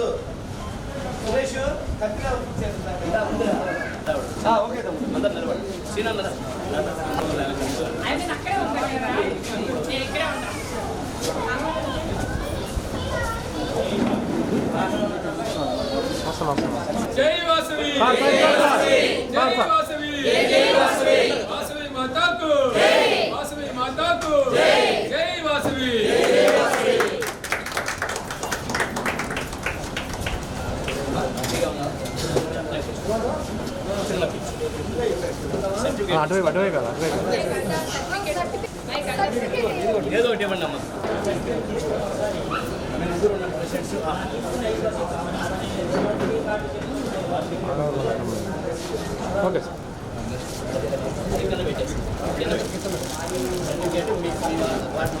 తమ్ముడు సురేష్ కత్తిగా ఓకే తమ్ముడు అందరు నిలబడి సీన్ ఆయన అక్కడే ఉంటాను కదా నేను ఇక్కడే ఉంటాను వస్తాను వస్తాను జై వాసవి జై వాసవి వాసవి మాతాకు వాసవి మాతాకు జై వాసవి ఆ, అటువైపు అటువైపు కదా అటువైపు. ఏదో ఒకటి ఇవ్వండి అమ్మా. Okay sir. వాటిని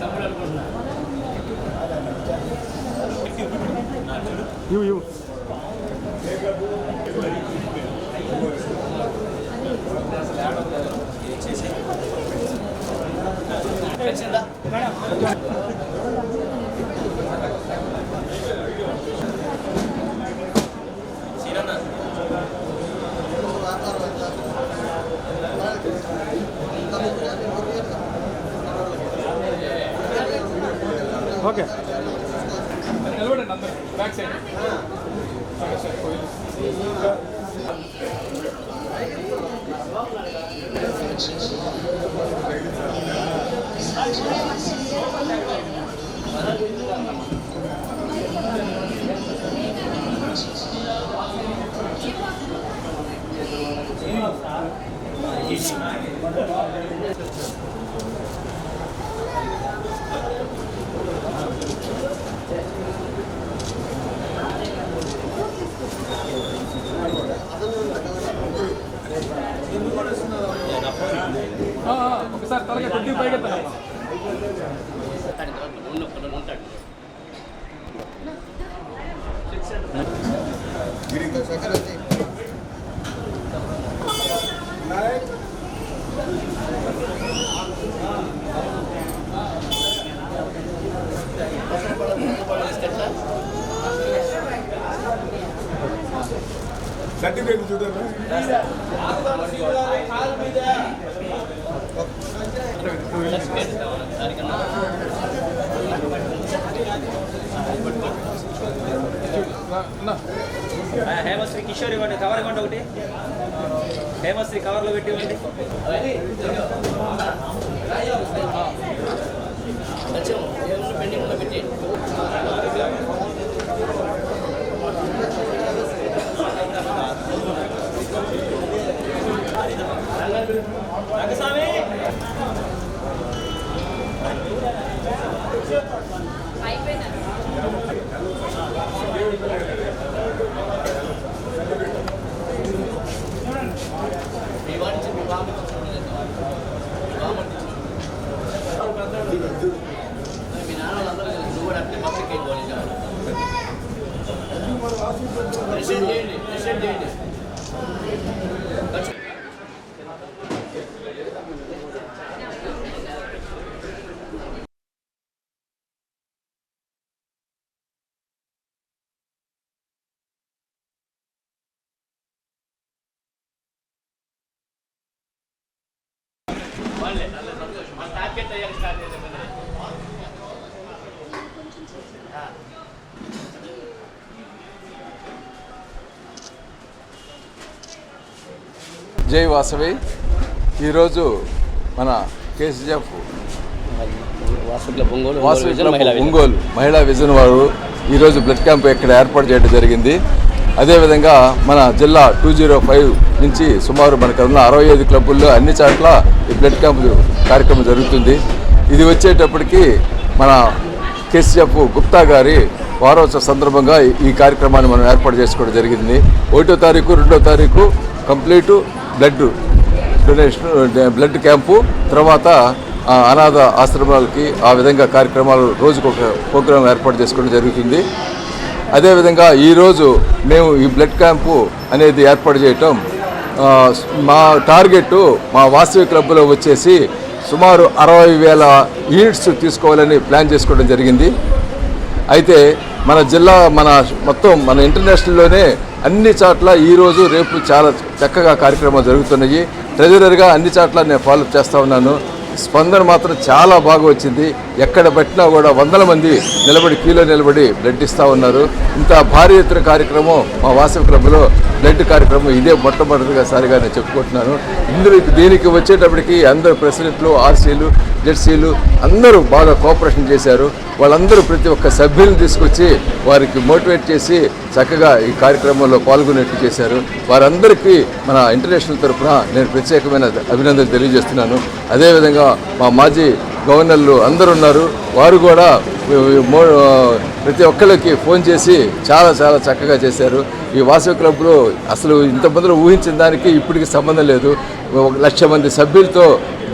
తమ్ముడు అనుకుంటున్నా. ఇవ్వు ఇవ్వు వచ్చిందా? ఓకే నిలబడండి అందరూ బ్యాక్ సైడ్ ఆ, కిషోర్ ఇవ్వండి. కవర్ ఇవ్వండి ఒకటి. ఫేమస్ కవర్లో పెట్టి ఇవ్వండి நல்ல சந்தோஷம் அந்த ஆக்கெட் தயாரிச்சாரு Ongole Vasavi. Club Mahila vision. Ongole Mahila vision వారు ఈరోజు బ్లడ్ క్యాంప్ ఇక్కడ ఏర్పాటు చేయడం జరిగింది. అదేవిధంగా మన జిల్లా టూ జీరో ఫైవ్ నుంచి సుమారు మనకు ఉన్న అరవై ఐదు క్లబ్బుల్లో అన్ని చోట్ల ఈ బ్లడ్ క్యాంప్ కార్యక్రమం జరుగుతుంది. ఇది వచ్చేటప్పటికి మన కేసీఎఫ్ గుప్తా గారి వారోత్సవ సందర్భంగా ఈ- కార్యక్రమాన్ని మనం ఏర్పాటు చేసుకోవడం జరిగింది. ఒకటో తారీఖు రెండో తారీఖు complete blood donation blood camp తర్వాత అనాథ ఆశ్రమాలకి ఆ విధంగా కార్యక్రమాలు రోజుకు ఒక ప్రోగ్రాం ఏర్పాటు చేసుకోవడం జరుగుతుంది. అదేవిధంగా ఈరోజు మేము ఈ బ్లడ్ క్యాంపు అనేది ఏర్పాటు చేయటం మా టార్గెట్ మా వాస్తవిక క్లబ్లో వచ్చేసి సుమారు అరవై వేల యూనిట్స్ తీసుకోవాలని ప్లాన్ చేసుకోవడం జరిగింది. అయితే మన జిల్లా మన మొత్తం మన ఇంటర్నేషనల్లోనే అన్ని చోట్ల ఈరోజు రేపు చాలా చక్కగా కార్యక్రమాలు జరుగుతున్నాయి. ట్రెజరర్గా అన్ని చోట్ల నేను ఫాలో చేస్తూ ఉన్నాను. స్పందన మాత్రం చాలా బాగా వచ్చింది. ఎక్కడ పట్టినా కూడా వందల మంది నిలబడి క్యూలో నిలబడి బ్లడ్ ఇస్తూ ఉన్నారు. ఇంత భారీ ఎత్తున కార్యక్రమం మా వాసవి క్లబ్లో బ్లడ్ కార్యక్రమం ఇదే మొట్టమొదటిగా సారిగా నేను చెప్పుకుంటున్నాను. ఇందులో దీనికి వచ్చేటప్పటికి అందరు ప్రెసిడెంట్లు ఆర్సీలు జెడ్సీలు అందరూ బాగా కోఆపరేషన్ చేశారు. వాళ్ళందరూ ప్రతి ఒక్క సభ్యులను తీసుకొచ్చి వారికి మోటివేట్ చేసి చక్కగా ఈ కార్యక్రమంలో పాల్గొనేట్టు చేశారు. వారందరికీ మన ఇంటర్నేషనల్ తరఫున నేను ప్రత్యేకమైన అభినందనలు తెలియజేస్తున్నాను. అదేవిధంగా మా మాజీ గవర్నర్లు అందరు ఉన్నారు. వారు కూడా ప్రతి ఒక్కరికి ఫోన్ చేసి చాలా చాలా చక్కగా చేశారు. ఈ వాసవి క్లబ్లో అసలు ఇంతమందిలో ఊహించిన దానికి ఇప్పటికి సంబంధం లేదు. ఒక లక్ష మంది సభ్యులతో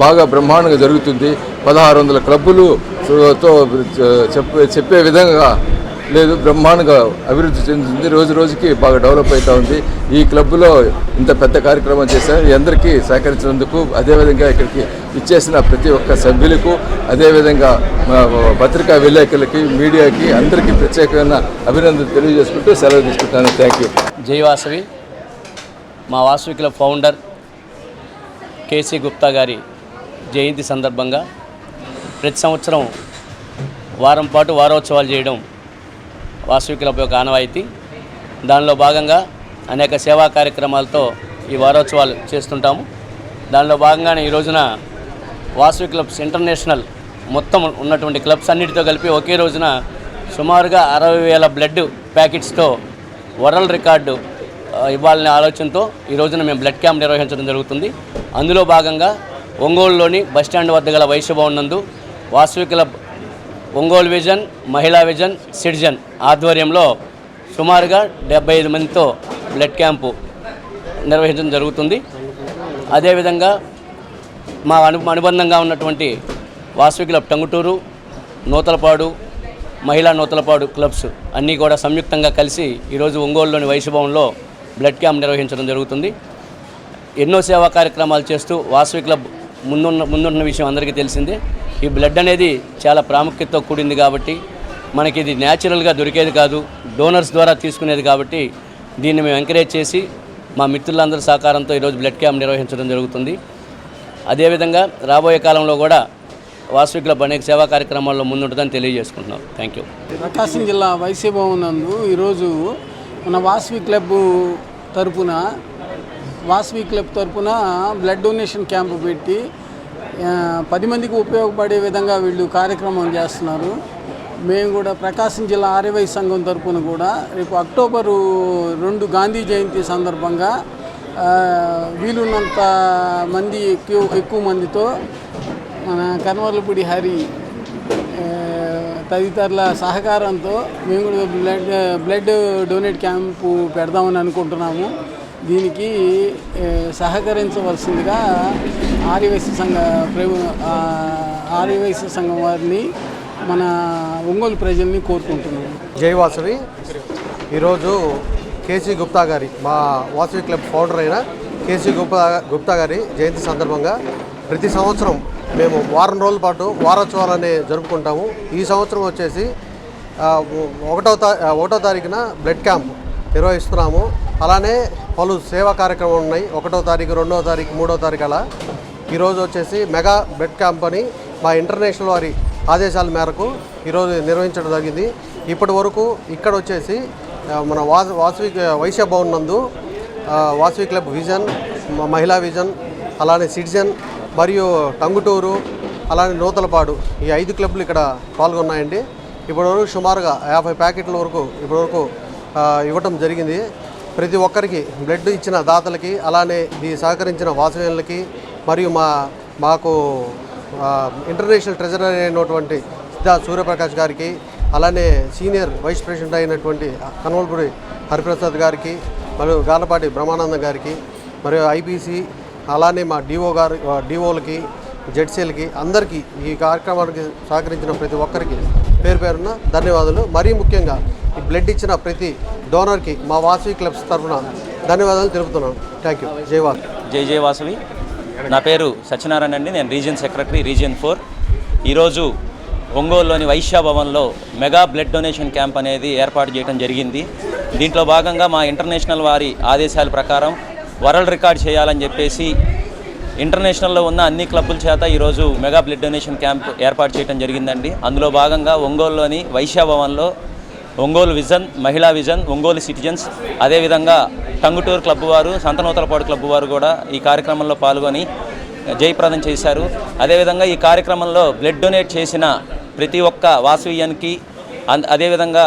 బాగా బ్రహ్మాండంగా జరుగుతుంది. పదహారు వందల క్లబ్బులు తో చెప్పే చెప్పే విధంగా లేదు బ్రహ్మాండంగా అభివృద్ధి చెందుతుంది రోజు రోజుకి బాగా డెవలప్ అవుతూ ఉంది. ఈ క్లబ్లో ఇంత పెద్ద కార్యక్రమం చేశారు. అందరికీ సహకరించినందుకు అదేవిధంగా ఇక్కడికి ఇచ్చేసిన ప్రతి ఒక్క సభ్యులకు అదేవిధంగా పత్రికా విలేకరులకి మీడియాకి అందరికీ ప్రత్యేకమైన అభినందనలు తెలియజేసుకుంటూ సెలవు తీసుకుంటాను థ్యాంక్ యూ జై వాసవి. మా Vasavi club founder KC Gupta గారి జయంతి సందర్భంగా ప్రతి సంవత్సరం వారం పాటు వారోత్సవాలు చేయడం వాసవి క్లబ్ యొక్క ఆనవాయితీ. దానిలో భాగంగా అనేక సేవా కార్యక్రమాలతో ఈ వారోత్సవాలు చేస్తుంటాము. దానిలో భాగంగానే ఈ రోజున వాసవి క్లబ్స్ ఇంటర్నేషనల్ మొత్తం ఉన్నటువంటి క్లబ్స్ అన్నిటితో కలిపి ఒకే రోజున సుమారుగా అరవై వేల బ్లడ్ ప్యాకెట్స్తో వరల్డ్ రికార్డు ఇవ్వాలనే ఆలోచనతో ఈ రోజున మేము బ్లడ్ క్యాంప్ నిర్వహించడం జరుగుతుంది. అందులో భాగంగా ఒంగోలులోని బస్టాండ్ వద్ద గల వైశ్యభవన్ నందు Vasavi club Ongole vision Mahila vision citizen ఆధ్వర్యంలో సుమారుగా డెబ్బై ఐదు మందితో బ్లడ్ క్యాంపు నిర్వహించడం జరుగుతుంది. అదేవిధంగా మా అను అనుబంధంగా ఉన్నటువంటి వాసవి క్లబ్ టంగుటూరు నూతలపాడు మహిళా నూతలపాడు క్లబ్స్ అన్నీ కూడా సంయుక్తంగా కలిసి ఈరోజు ఒంగోలులోని వైశ్యభవన్లో బ్లడ్ క్యాంప్ నిర్వహించడం జరుగుతుంది. ఎన్నో సేవా కార్యక్రమాలు చేస్తూ వాసవి క్లబ్ ముందున్న ముందున్న విషయం అందరికీ తెలిసిందే. ఈ బ్లడ్ అనేది చాలా ప్రాముఖ్యతతో కూడింది కాబట్టి మనకి ఇది న్యాచురల్గా దొరికేది కాదు డోనర్స్ ద్వారా తీసుకునేది కాబట్టి దీన్ని మేము ఎంకరేజ్ చేసి మా మిత్రులందరి సహకారంతో ఈరోజు బ్లడ్ క్యాంప్ నిర్వహించడం జరుగుతుంది. అదేవిధంగా రాబోయే కాలంలో కూడా వాసవి క్లబ్ అనేక సేవా కార్యక్రమాల్లో ముందుంటుందని తెలియజేసుకుంటున్నాం. థ్యాంక్ యూ ప్రకాశం జిల్లా వైసీ భవన్ నందు ఈరోజు మన వాసవి క్లబ్ తరపున వాసవి క్లబ్ తరపున బ్లడ్ డొనేషన్ క్యాంపు పెట్టి పది మందికి ఉపయోగపడే విధంగా వీళ్ళు కార్యక్రమం చేస్తున్నారు. మేము కూడా ప్రకాశం జిల్లా ఆర్యవై సంఘం తరపున కూడా రేపు అక్టోబరు రెండు గాంధీ జయంతి సందర్భంగా వీలున్నంత మంది ఎక్కువ ఎక్కువ మందితో మన కనవర్లపూడి హరి తదితరుల సహకారంతో మేము కూడా బ్లడ్ బ్లడ్ డొనేట్ క్యాంపు పెడదామని అనుకుంటున్నాము. దీనికి సహకరించవలసిందిగా ఆర్యవైశ్య సంఘ ప్రభు ఆర్యవైశ్య సంఘం వారిని మన ఒంగోలు ప్రజల్ని కోరుకుంటున్నాము జయవాసవి ఈరోజు కేసీ గుప్తా గారి మా వాసవి క్లబ్ ఫౌండర్ అయిన కేసీ గుప్తా గుప్తా గారి జయంతి సందర్భంగా ప్రతి సంవత్సరం మేము వారం రోజుల పాటు వారోత్సవాలనే జరుపుకుంటాము. ఈ సంవత్సరం వచ్చేసి ఒకటో తా ఒకటో తారీఖున బ్లడ్ క్యాంప్ నిర్వహిస్తున్నాము. అలానే పలు సేవా కార్యక్రమాలు ఉన్నాయి. ఒకటో తారీఖు రెండో తారీఖు మూడో తారీఖు అలా. ఈరోజు వచ్చేసి మెగా బెడ్ క్యాంప్ అని మా ఇంటర్నేషనల్ వారి ఆదేశాల మేరకు ఈరోజు నిర్వహించడం జరిగింది. ఇప్పటి వరకు ఇక్కడ వచ్చేసి మన వాస్ వాసవి వైశ్య భవన్ నందు Vasavi club vision Mahila vision అలానే సిటిజన్ మరియు టంగుటూరు అలానే నూతలపాడు ఈ ఐదు క్లబ్లు ఇక్కడ పాల్గొన్నాయండి. ఇప్పటివరకు సుమారుగా యాభై ప్యాకెట్ల వరకు ఇప్పటివరకు ఇవ్వటం జరిగింది. ప్రతి ఒక్కరికి బ్లడ్ ఇచ్చిన దాతలకి అలానే ఈ సహకరించిన వాసవ్యులకి మరియు మా మాకు ఇంటర్నేషనల్ ట్రెజరర్ అయినటువంటి సిద్ధా సూర్యప్రకాష్ గారికి అలానే సీనియర్ వైస్ ప్రెసిడెంట్ అయినటువంటి కన్వల్పూరి హరిప్రసాద్ గారికి మరియు గాలపాటి బ్రహ్మానందం గారికి మరియు ఐపీసీ అలానే మా డిఓ గారు డిఓలకి జెడ్సీలకి అందరికీ ఈ కార్యక్రమానికి సహకరించిన ప్రతి ఒక్కరికి పేరు పేరున ధన్యవాదాలు. మరీ ముఖ్యంగా ఈ బ్లడ్ ఇచ్చిన ప్రతి డోనర్కి మా వాసవి క్లబ్స్ తరఫున ధన్యవాదాలు తెలుపుతున్నాను. థ్యాంక్ యూ జైవాస్ జై జై వాసవి. నా పేరు సత్యనారాయణ అండి. నేను రీజియన్ సెక్రటరీ రీజియన్ ఫోర్. ఈరోజు ఒంగోలులోని వైశ్య భవన్లో మెగా బ్లడ్ డొనేషన్ క్యాంప్ అనేది ఏర్పాటు చేయడం జరిగింది. దీంట్లో భాగంగా మా ఇంటర్నేషనల్ వారి ఆదేశాల ప్రకారం వరల్డ్ రికార్డ్ చేయాలని చెప్పేసి ఇంటర్నేషనల్లో ఉన్న అన్ని క్లబ్బుల చేత ఈరోజు మెగా బ్లడ్ డొనేషన్ క్యాంప్ ఏర్పాటు చేయడం జరిగిందండి. అందులో భాగంగా ఒంగోలులోని వైశ్య భవన్లో Ongole vision Mahila vision Ongole citizens అదేవిధంగా టంగుటూరు క్లబ్ వారు సంతనూతలపాడు క్లబ్ వారు కూడా ఈ కార్యక్రమంలో పాల్గొని జయప్రదం చేశారు. అదేవిధంగా ఈ కార్యక్రమంలో బ్లడ్ డొనేట్ చేసిన ప్రతి ఒక్క వాసవీయానికి అన్- అదేవిధంగా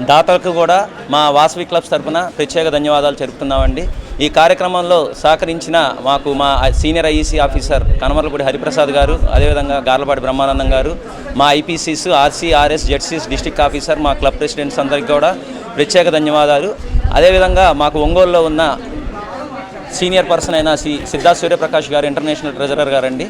దాతలకు కూడా మా వాసవి క్లబ్స్ తరఫున ప్రత్యేక ధన్యవాదాలు జరుపుతున్నామండి ఈ కార్యక్రమంలో సహకరించిన మాకు మా senior IEC officer Kanamarlapudi Hariprasad గారు అదేవిధంగా గార్లపాటి బ్రహ్మానందం గారు మా IPCs RCRs ZCs district officer మా క్లబ్ ప్రెసిడెంట్స్ అందరికీ కూడా ప్రత్యేక ధన్యవాదాలు. అదేవిధంగా మాకు ఒంగోలులో ఉన్న సీనియర్ పర్సన్ అయిన సి సిద్ధార్థ సూర్యప్రకాష్ గారు ఇంటర్నేషనల్ ట్రెజరర్ గారండి.